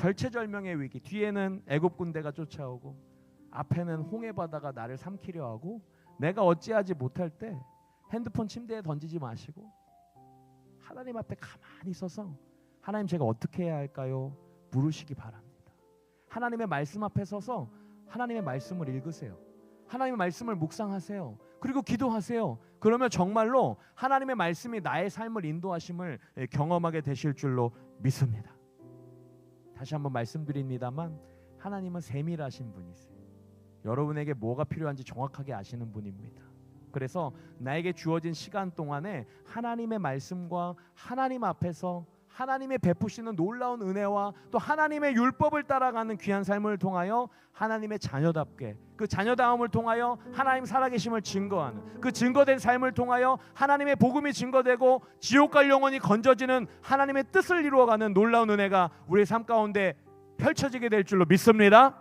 절체절명의 위기. 뒤에는 애굽 군대가 쫓아오고 앞에는 홍해 바다가 나를 삼키려 하고 내가 어찌하지 못할 때 핸드폰 침대에 던지지 마시고 하나님 앞에 가만히 서서 하나님 제가 어떻게 해야 할까요? 물으시기 바랍니다. 하나님의 말씀 앞에 서서 하나님의 말씀을 읽으세요. 하나님의 말씀을 묵상하세요. 그리고 기도하세요. 그러면 정말로 하나님의 말씀이 나의 삶을 인도하심을 예, 경험하게 되실 줄로 믿습니다. 다시 한번 말씀드립니다만 하나님은 세밀하신 분이세요. 여러분에게 뭐가 필요한지 정확하게 아시는 분입니다. 그래서 나에게 주어진 시간 동안에 하나님의 말씀과 하나님 앞에서 하나님의 베푸시는 놀라운 은혜와 또 하나님의 율법을 따라가는 귀한 삶을 통하여 하나님의 자녀답게 그 자녀다움을 통하여 하나님 살아계심을 증거하는 그 증거된 삶을 통하여 하나님의 복음이 증거되고 지옥 갈 영혼이 건져지는 하나님의 뜻을 이루어가는 놀라운 은혜가 우리의 삶 가운데 펼쳐지게 될 줄로 믿습니다.